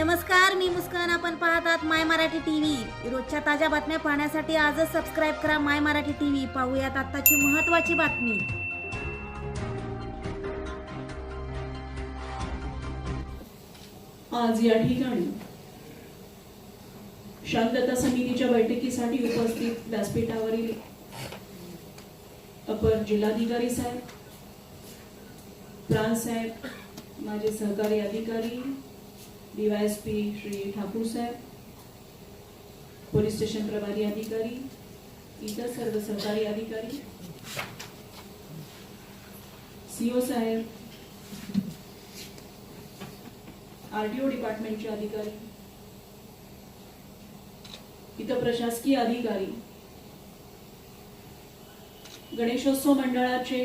नमस्कार मी मुस्कान. आपण पाहतात माय मराठी टीव्ही. रोजच्या ताज्या बातम्या पाहण्यासाठी आजच सबस्क्राईब करा माय मराठी टीव्ही. पाहूयात आत्ताची महत्वाची बातमी. आज या ठिकाणी शांतता समितीच्या बैठकीसाठी उपस्थित व्यासपीठावरील अपर जिल्हाधिकारी साहेब प्रांत साहेब माझे सहकारी अधिकारी डीवायएसपी श्री ठाकूर साहेब पोलीस स्टेशन प्रभारी अधिकारी इतर सर्व सहकारी अधिकारी सीओ साहेब आरटीओ डिपार्टमेंटचे अधिकारी इतर प्रशासकीय अधिकारी गणेशोत्सव मंडळाचे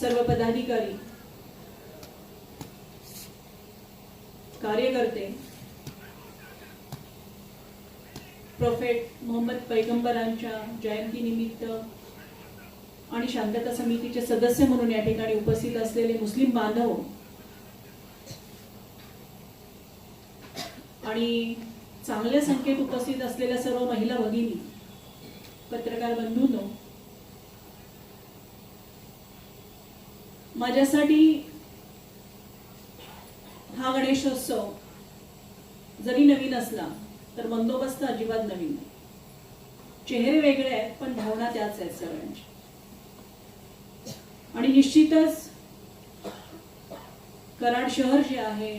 सर्व पदाधिकारी कार्यकर्ते प्रोफेट मोहम्मद पैगंबरांच्या जयंतीनिमित्त आणि शांतता समितीचे सदस्य म्हणून या ठिकाणी उपस्थित असलेले मुस्लिम बांधव आणि चांगल्या संख्येत उपस्थित असलेल्या सर्व महिला भगिनी पत्रकार बंधूंनो माझ्यासाठी हा गणेशोत्सव जरी नवीन असला तर बंदोबस्त अजिबात नवीन नाही. चेहरे वेगळे आहेत पण भावना त्याच आहेत सगळ्यांची आणि निश्चितच कराड शहर जे आहे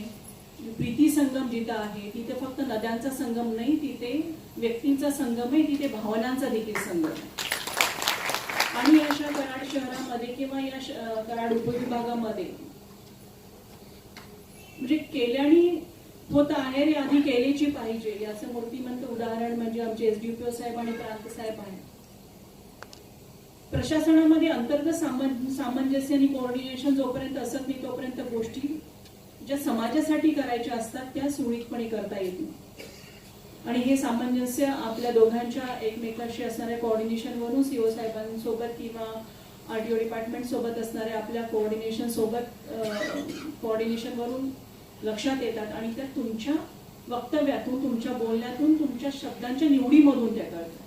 प्रीती संगम जिथं आहे तिथे फक्त नद्यांचा संगम नाही तिथे व्यक्तींचा संगम आहे तिथे भावनांचा देखील संगम आहे. आणि अशा कराड शहरामध्ये किंवा या कराड उपविभागामध्ये म्हणजे केल्याने होत आहे रे आधी केलेची पाहिजे. याचं मूर्तिमंत उदाहरण म्हणजे आमचे एसडीपीओ साहेब आणि प्रांत साहेब आहेत. प्रशासनामध्ये अंतर्गत सामंजस्य आणि कोऑर्डिनेशन जोपर्यंत असत नाही तोपर्यंत गोष्टी ज्या समाजासाठी करायच्या असतात त्या सुरळीतपणे करता येत नाही. आणि हे सामंजस्य आपल्या दोघांच्या एकमेकांशी असणाऱ्या कोऑर्डिनेशनवरून सीओ साहेबांसोबत किंवा आरटीओ डिपार्टमेंट सोबत असणाऱ्या आपल्या कोऑर्डिनेशन सोबत कोऑर्डिनेशनवरून लक्षात येतात आणि त्या तुमच्या वक्तव्यातून तुमच्या बोलण्यातून तुमच्या शब्दांच्या निवडीमधून त्या कळतात.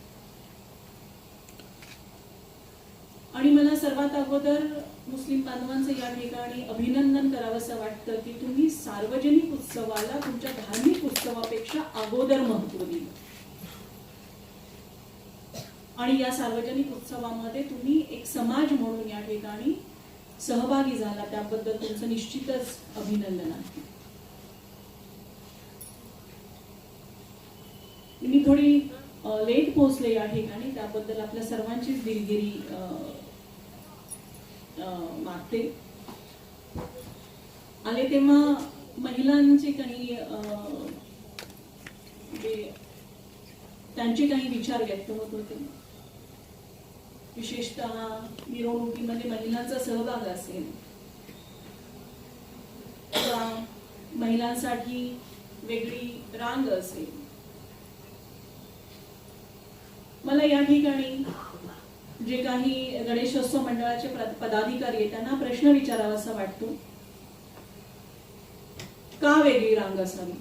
आणि मला सर्वात अगोदर मुस्लिम बांधवांचं या ठिकाणी अभिनंदन करावंसं वाटतं की तुम्ही सार्वजनिक उत्सवाला तुमच्या धार्मिक उत्सवापेक्षा अगोदर महत्त्व दिलं. आणि या सार्वजनिक उत्सवामध्ये तुम्ही एक समाज म्हणून या ठिकाणी सहभागी झाला त्याबद्दल तुमचं निश्चितच अभिनंदन आहे. मी थोडी लेट पोहोचले या ठिकाणी त्याबद्दल आपल्या सर्वांचीच दिलगिरी मागते. आले तेव्हा महिलांचे काही त्यांचे काही विचार व्यक्त होत होते. विशेषतः मिरवणुकीमध्ये महिलांचा सहभाग असेल किंवा महिलांसाठी वेगळी रांग असेल मला या ठिकाणी जे काही गणेशोत्सव मंडळाचे पदाधिकारी आहेत त्यांना प्रश्न विचारावासा वाटतो. का वेगळी रांग असावी?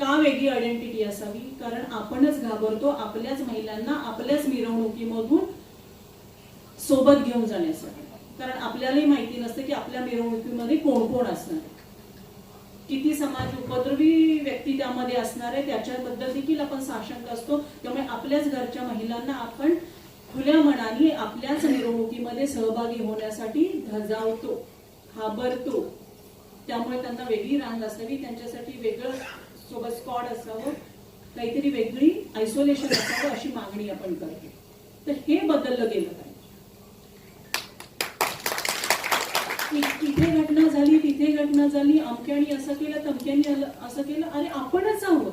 का वेगळी आयडेंटिटी असावी? कारण आपणच घाबरतो आपल्याच महिलांना आपल्याच मिरवणुकीमधून सोबत घेऊन जाण्यासाठी. कारण आपल्यालाही माहिती नसतं की आपल्या मिरवणुकीमध्ये कोण कोण असणार. आहे. किती समाज उपद्रवी व्यक्ती त्यामध्ये असणार आहे त्याच्याबद्दल देखील आपण साशंक असतो. त्यामुळे आपल्याच घरच्या महिलांना आपण खुल्या मनाने आपल्याच मिरवणुकीमध्ये सहभागी होण्यासाठी धजावतो घाबरतो. त्यामुळे त्यांना वेगळी रांग असावी त्यांच्यासाठी वेगळं सोबत स्कॉड असावं काहीतरी वेगळी आयसोलेशन असावं अशी मागणी आपण करतो. तर हे बदललं गेलं पाहिजे. तिथे घटना झाली तिथे घटना झाली अमक्यानी असं केलं तमक्यानी असं केलं. अरे आपणच आहोत.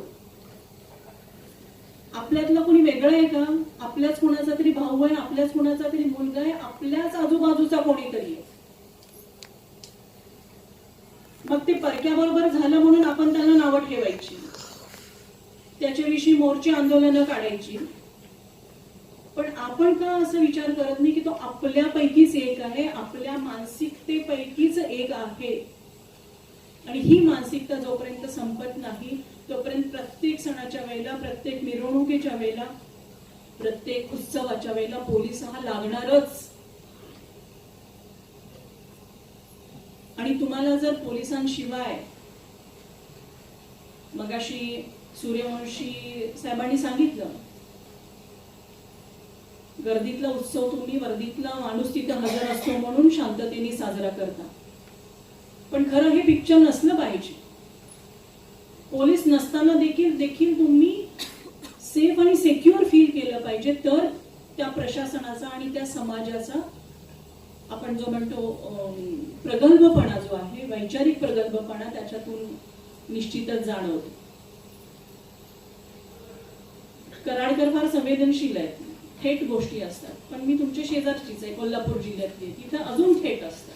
आपल्यातलं कोणी वेगळं आहे का? आपल्याच कोणाचा तरी भाऊ आहे आपल्याच कोणाचा तरी मुलगा आहे आपल्याच आजूबाजूचा कोणीतरी आहे. मग ते परक्याबरोबर झालं म्हणून आपण त्यांना नावं ठेवायची. त्याच्याविषयी मोर्चे आंदोलनं काढायची. पण आपण का असं विचार करत नाही की तो आपल्यापैकीच एक आहे? आपल्या मानसिकतेपैकीच एक आहे. आणि ही मानसिकता जोपर्यंत संपत नाही तोपर्यंत प्रत्येक सणाच्या वेळेला प्रत्येक मिरवणुकीच्या वेळेला प्रत्येक उत्सवाच्या वेळेला पोलीस हा लागणारच. आणि तुम्हाला जर पोलिसांशिवाय मगाशी सूर्यवंशी साहेबांनी सांगितलं गर्दीतला उत्सव तुम्ही वर्दीतला माणूस तिथे हजर असतो म्हणून शांततेने साजरा करता. पण खरं हे पिक्चर नसलं पाहिजे. पोलीस नसताना देखील देखील तुम्ही सेफ आणि सेक्युअर फील केलं पाहिजे. तर त्या प्रशासनाचा आणि त्या समाजाचा आपण जो म्हणतो अं, प्रगल्भपणा जो आहे वैचारिक प्रगल्भपणा त्याच्यातून निश्चितच जाणवतो. कराडकर फार संवेदनशील आहेत. थेट गोष्टी असतात. पण मी तुमच्या शेजारचीच आहे कोल्हापूर जिल्ह्यातली. तिथं अजून थेट असतात.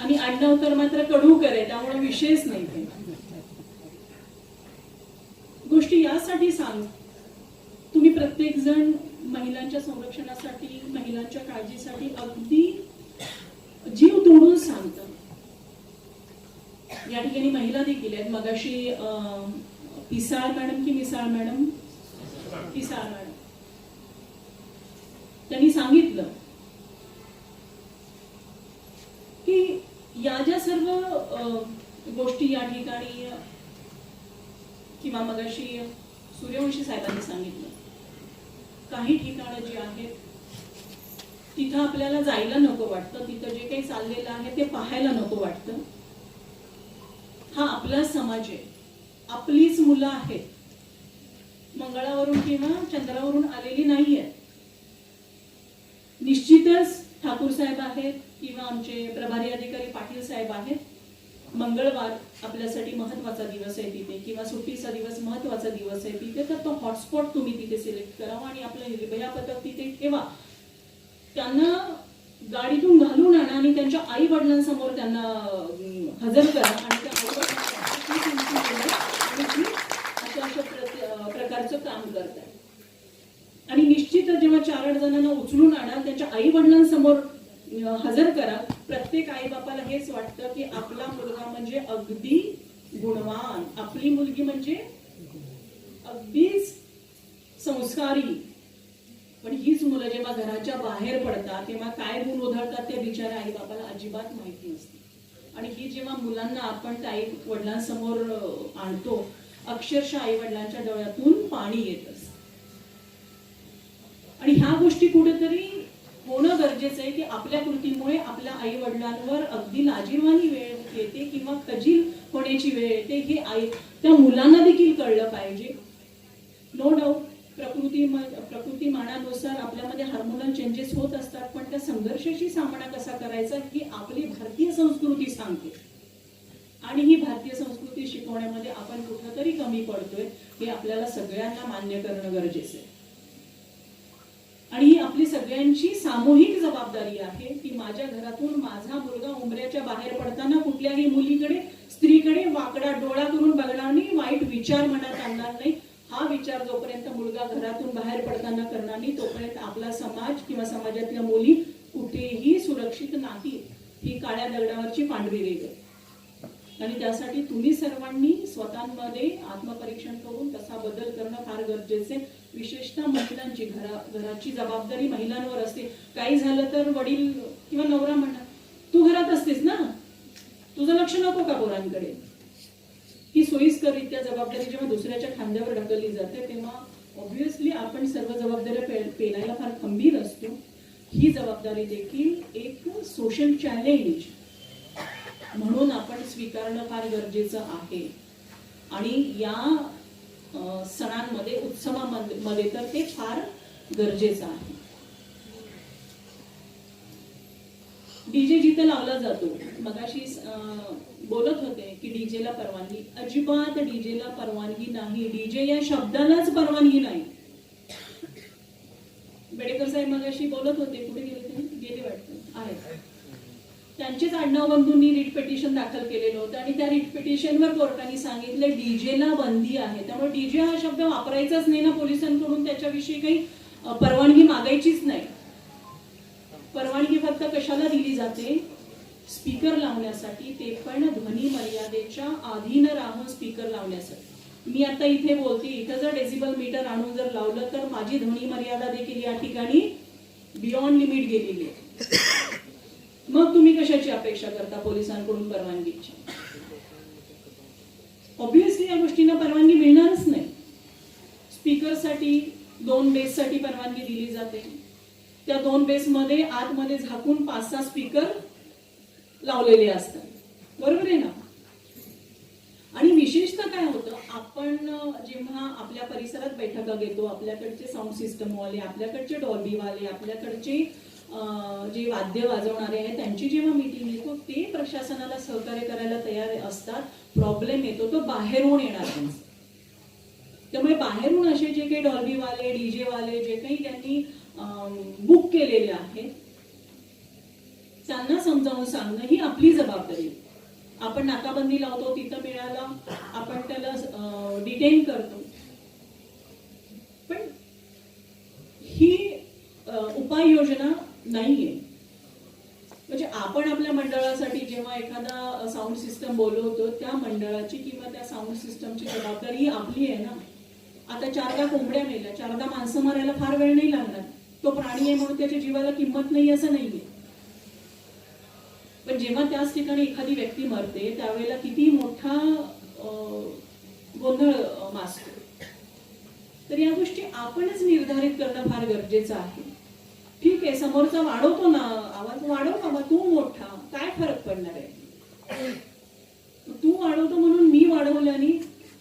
आणि आडनाव तर मात्र कडूकर आहे त्यामुळे विषयच नाही ते. गोष्टी यासाठी सांग. तुम्ही प्रत्येक जण महिलांच्या संरक्षणासाठी महिलांच्या काळजीसाठी अगदी जीव तोडून सांगता. या ठिकाणी महिला देखील आहेत. मगाशी अं, पिसाळ मॅडम की मिसाळ मॅडम? पिसाळ मॅडम. त्यांनी सांगितलं की या ज्या सर्व अं, गोष्टी या ठिकाणी किंवा मगाशी सूर्यवंशी साहेबांनी सांगितलं काही ठिकाणं जी आहेत तिथं आपल्याला जायला नको वाटतं तिथं जे काही चाललेलं आहे ते पाहायला नको वाटतं. हा आपला समाज आहे. आपलीच मुलं आहेत. मंगळावरून किंवा चंद्रावरून आलेली नाही आहेत निश्चितच ठाकूर साहेब आहेत किंवा आमचे प्रभारी अधिकारी पाटील साहेब आहेत. मंगळवार आपल्यासाठी महत्त्वाचा दिवस आहे तिथे किंवा सुट्टीचा दिवस महत्त्वाचा दिवस आहे तिथे तर तो हॉटस्पॉट तुम्ही तिथे सिलेक्ट करावा आणि आपलं निर्भया पथक तिथे ठेवा. त्यांना गाडीतून घालून आणा आणि त्यांच्या आई वडिलांसमोर त्यांना हजर करा आणि त्या आई-वडिलांना अशा अशा प्रकारचं काम करतात आणि निश्चितच जेव्हा चार आठ जणांना उचलून आणाल त्यांच्या आई वडिलांसमोर हजर करा प्रत्येक आई बापाला हेच वाटतं की आपला मुलगा म्हणजे अगदी गुणवान. आपली मुलगी म्हणजे अगदीच संस्कारी. पण हीच मुलं जेव्हा घराच्या बाहेर पडतात तेव्हा काय गुण उधळतात ते बिचाऱ्या आई बापाला अजिबात माहिती नसते. आणि ही जेव्हा मुलांना आपण त्या आई वडिलांसमोर आणतो अक्षरशः आई वडिलांच्या डोळ्यातून पाणी येत. आणि ह्या गोष्टी कुठेतरी होणं गरजेचं आहे की आपल्या कृतीमुळे आपल्या आई वडिलांवर अगदी लाजीरवाणी वेळ येते किंवा खजील होण्याची वेळ येते हे आई त्या मुलांना देखील कळलं पाहिजे. नो डाऊट प्रकृती प्रकृती मानानुसार आपल्यामध्ये हार्मोनल चेंजेस होत असतात पण त्या संघर्षाशी सामना कसा करायचा ही आपली भारतीय संस्कृती सांगते. आणि ही भारतीय संस्कृती शिकवण्यामध्ये आपण कुठंतरी कमी पडतोय हे आपल्याला सगळ्यांना मान्य करणं गरजेचं आहे. आणि ही आपली सगळ्यांची सामूहिक जबाबदारी आहे की माझ्या घरातून माझा मुलगा उमऱ्याच्या बाहेर पडताना कुठल्याही मुलीकडे स्त्रीकडे वाकडा डोळा करून बघणार नाही वाईट विचार मनात आणणार नाही. हा विचार जोपर्यंत मुलगा घरातून बाहेर पडताना करणार नाही तोपर्यंत आपला समाज किंवा समाजातल्या मुली कुठेही सुरक्षित नाही ही काळ्या दगडावरची पांढरी रेग आहे. आणि त्यासाठी तुम्ही सर्वांनी स्वतःमध्ये आत्मपरीक्षण करून तसा बदल करणं फार गरजेचे आहे. विशेषतः महिलांची घरा घराची जबाबदारी महिलांवर असते. काही झालं तर वडील किंवा नवरा म्हणा तू घरात असतेस ना? तुझं लक्ष नको का पोरांकडे? ही सोयीस्कररित्या जबाबदारी जेव्हा दुसऱ्याच्या खांद्यावर ढकलली जाते तेव्हा ऑब्व्हियसली आपण सर्व जबाबदाऱ्या पे- पेलायला फार खंबीर असतो. ही जबाबदारी देखील एक सोशल चॅलेंज म्हणून आपण स्वीकारणं फार गरजेचं आहे. आणि या सणांमध्ये उत्सवामध्ये मध्ये तर ते फार गरजेचं आहे. डीजे जिथे लावला जातो मगाशी बोलत होते की डीजेला परवानगी अजिबात डीजेला परवानगी नाही. डीजे या शब्दालाच परवानगी नाही. बेडेकर साहेब मगाशी बोलत होते कुठे गेले ते गेले वाटतं. आहे. त्यांचेच आडनाव बंधूंनी रिट पिटिशन दाखल केलेलं होतं आणि त्या रिट पिटिशनवर कोर्टाने सांगितलं डीजेला बंदी आहे. त्यामुळे डीजे हा शब्द वापरायचाच नाही ना पोलिसांकडून त्याच्याविषयी काही परवानगी मागायचीच नाही. परवानगी फक्त कशाला दिली जाते? स्पीकर लावण्यासाठी ते पण ध्वनी मर्यादेच्या अधीन राहून स्पीकर लावण्यासाठी. मी आता इथे बोलते इथं जर डेसिबल मीटर आणून जर लावलं तर माझी ध्वनी मर्यादा देखील या ठिकाणी बियॉन्ड लिमिट गेलेली आहे. मग तुम्ही कशाची अपेक्षा करता पोलिसांकडून परवानगीची? ऑब्विसली या गोष्टींना परवानगी मिळणारच नाही. स्पीकरसाठी दोन बेससाठी परवानगी दिली जाते. त्या दोन बेसमध्ये आतमध्ये झाकून पाच सहा स्पीकर लावलेले असतात. बरोबर आहे ना? आणि विशेषतः काय होतं? आपण जेव्हा आपल्या परिसरात बैठका घेतो आपल्याकडचे साऊंड सिस्टम वाले आपल्याकडचे डॉल्बी वाले आपल्याकडचे जे वाद्य वाजवणारे आहेत त्यांची जेव्हा मीटिंग येतो ते प्रशासनाला सहकार्य करायला तयार असतात. प्रॉब्लेम येतो तो बाहेरून येणार त्यांचा त्यामुळे बाहेरून असे जे काही डॉल्बी वाले डीजे वाले जे काही त्यांनी बुक केलेले आहेत त्यांना समजावून सांगणं ही आपली जबाबदारी आपण नाकाबंदी लावतो तिथं मिळाला आपण त्याला डिटेन करतो. पण ही उपाययोजना नाहीये. म्हणजे आपण आपल्या मंडळासाठी जेव्हा एखादा साऊंड सिस्टम बोलवतो त्या मंडळाची किंवा त्या साऊंड सिस्टमची जबाबदारी ही आपली आहे ना. आता चारदा कोंबड्या मेल्या चारदा माणसं मारायला फार वेळ नाही लागणार. तो प्राणी आहे म्हणून त्याच्या जीवाला किंमत नाही असं नाहीये. पण जेव्हा त्याच ठिकाणी एखादी व्यक्ती मरते त्यावेळेला किती मोठा गोंधळ मासतो. तर या गोष्टी आपणच निर्धारित करणं फार गरजेचं आहे. ठीक आहे समोरचा वाढवतो ना आवाज वाढव बाबा तू मोठा काय फरक पडणार आहे? तू वाढवतो म्हणून मी वाढवल्याने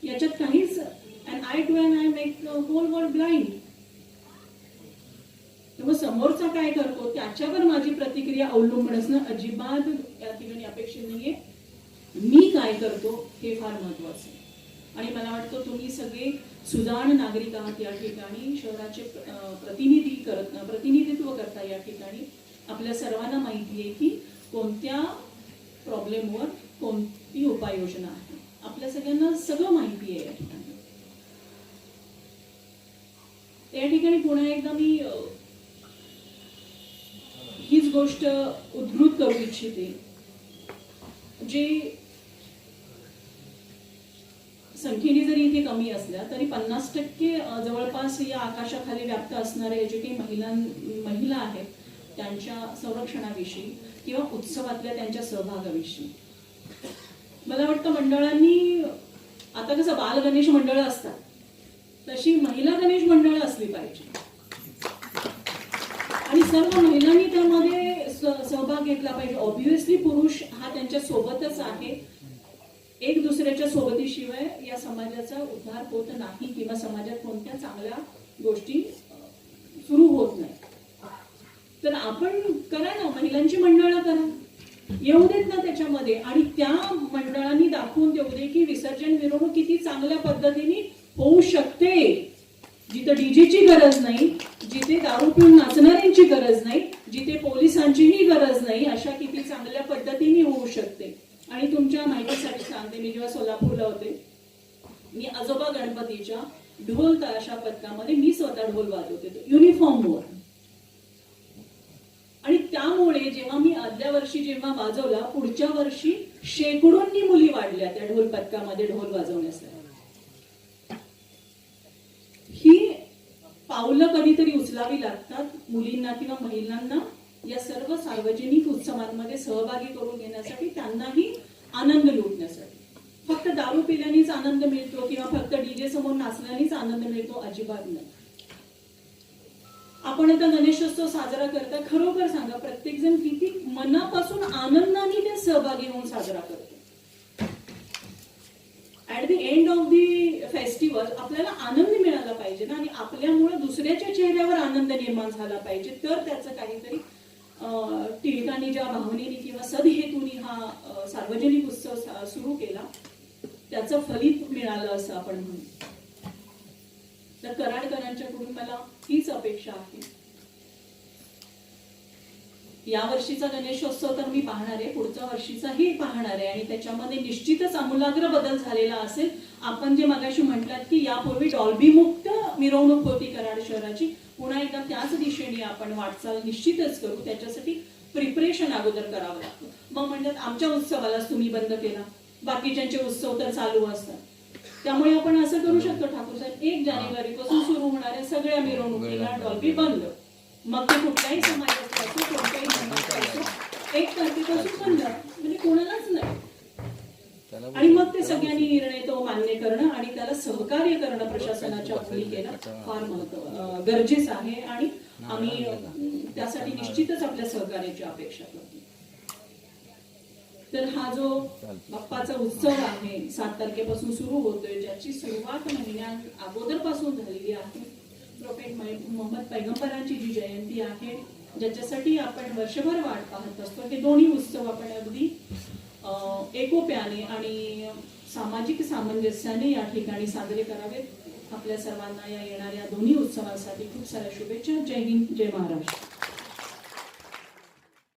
याच्यात काहीच and I do and I make whole world blind मग समोरचा काय करतो त्याच्यावर माझी प्रतिक्रिया अवलंबून असणं अजिबात या ठिकाणी अपेक्षित नाहीये. मी काय करतो हे फार महत्वाचं आहे. आणि मला वाटतं तुम्ही सगळे सुजाण नागरिक आहात या ठिकाणी. शहराचे प्रतिनिधी करत प्रतिनिधित्व करता या ठिकाणी. आपल्या सर्वांना माहिती आहे की कोणत्या प्रॉब्लेमवर कोणती उपाययोजना आहे. आपल्या सगळ्यांना सगळं माहिती आहे या ठिकाणी. त्या ठिकाणी पुन्हा एकदा मी हीच गोष्ट उद्धृत करू इच्छिते. जे संख्येने जरी इथे कमी असल्या तरी पन्नास टक्के जवळपास या आकाशाखाली व्याप्त असणारे जे काही महिला महिला आहेत त्यांच्या संरक्षणाविषयी किंवा उत्सवातल्या त्यांच्या सहभागाविषयी. मला वाटतं मंडळांनी आता कसं बाल गणेश मंडळ असतात तशी महिला गणेश मंडळ असली पाहिजे. आणि सर्व महिलांनी त्यामध्ये सहभाग घेतला पाहिजे. ऑब्विसली पुरुष हा त्यांच्या सोबतच आहे. एक दुसऱ्याच्या सोबतीशिवाय या समाजाचा उद्धार होत नाही किंवा समाजात कोणत्या चांगल्या गोष्टी सुरू होत नाही. तर आपण करा ना महिलांची मंडळं करा. येऊ देत ना त्याच्यामध्ये. आणि त्या मंडळांनी दाखवून देऊ दे की विसर्जन मिरवणूक किती चांगल्या पद्धतीने होऊ शकते. जिथे डीजेची गरज नाही जिथे दारू पिऊन नाचणाऱ्यांची गरज नाही जिथे पोलिसांचीही गरज नाही अशा किती चांगल्या पद्धतीने होऊ शकते. आणि तुमच्या माहितीसाठी सांगते मी जेव्हा सोलापूरला होते मी आजोबा गणपतीच्या ढोल तळाशा पथकामध्ये मी स्वतः ढोल वाजवते युनिफॉर्मवर आणि त्यामुळे जेव्हा मी आदल्या वर्षी जेव्हा वाजवला पुढच्या वर्षी शेकडोंनी मुली वाढल्या त्या ढोल पथकामध्ये ढोल वाजवण्यासाठी. ही पावलं कधीतरी उचलावी लागतात मुलींना किंवा महिलांना या सर्व सार्वजनिक उत्सवांमध्ये सहभागी करून घेण्यासाठी त्यांनाही आनंद लुटण्यासाठी. फक्त दारू पिल्यानेच आनंद मिळतो किंवा फक्त डीजे समोर नाचल्यानेच आनंद मिळतो अजिबात नाही. आपण आता गणेशोत्सव साजरा करता खरोखर सांगा प्रत्येक जण किती मनापासून आनंदाने ते सहभागी होऊन साजरा करतो. At the end of the festival आपल्याला आनंद मिळाला पाहिजे ना आणि आपल्यामुळे दुसऱ्याच्या चेहऱ्यावर आनंद निर्माण झाला पाहिजे. तर त्याचं काहीतरी टिळकांनी ज्या भावनेने किंवा सदहेतूनी हा सार्वजनिक उत्सव सुरू केला त्याचं फलित मिळालं असं आपण म्हणू. तर कराडकरांच्याकडून मला हीच अपेक्षा आहे. या वर्षीचा गणेशोत्सव तर मी पाहणार आहे पुढच्या वर्षीचाही पाहणार आहे आणि त्याच्यामध्ये निश्चितच आमूलाग्र बदल झालेला असेल आपण जे मगाशी म्हटलात की यापूर्वी डॉल्बी मुक्त मिरवणूक होती कराड शहराची पुन्हा एकदा त्याच दिशेने आपण वाटचाल निश्चितच करू. त्याच्यासाठी प्रिपरेशन अगोदर करावं लागतं. मग म्हणतात आमच्या उत्सवालाच तुम्ही बंद केला. बाकीच्यांचे उत्सव तर चालू असतात. त्यामुळे आपण असं करू शकतो ठाकूर साहेब. एक जानेवारी पासून सुरू होणाऱ्या सगळ्या मिरवणुकीला डॉल्बी बंद. मग ते कुठल्याही समाजाचे असो कोणत्याही धर्माचे असो एक तारखेपासून बंद. म्हणजे कोणालाच नाही. आणि मग ते सगळ्यांनी निर्णय तो मान्य करणं आणि त्याला सहकार्य करणं प्रशासनाच्या भूमिकेला फार महत्त्व गरजेचं आहे आणि आम्ही त्यासाठी निश्चितच आपल्या सहकार्याची अपेक्षा करतो. तर हा जो बाप्पाचा उत्सव आहे सात तारखेपासून सुरू होतोय ज्याची सुरुवात महिन्यात अगोदरपासून झालेली आहे. प्रोफेट मोहम्मद पैगंबरांची जी जयंती आहे ज्याच्यासाठी आपण वर्षभर वाट पाहत असतो. हे दोन्ही उत्सव आपण अगदी एकोप्याने आणि सामाजिक सामंजस्याने या ठिकाणी साजरे करावेत. आपल्या सर्वांना या येणाऱ्या दोन्ही उत्सवांसाठी खूप साऱ्या शुभेच्छा. जय हिंद जय महाराष्ट्र.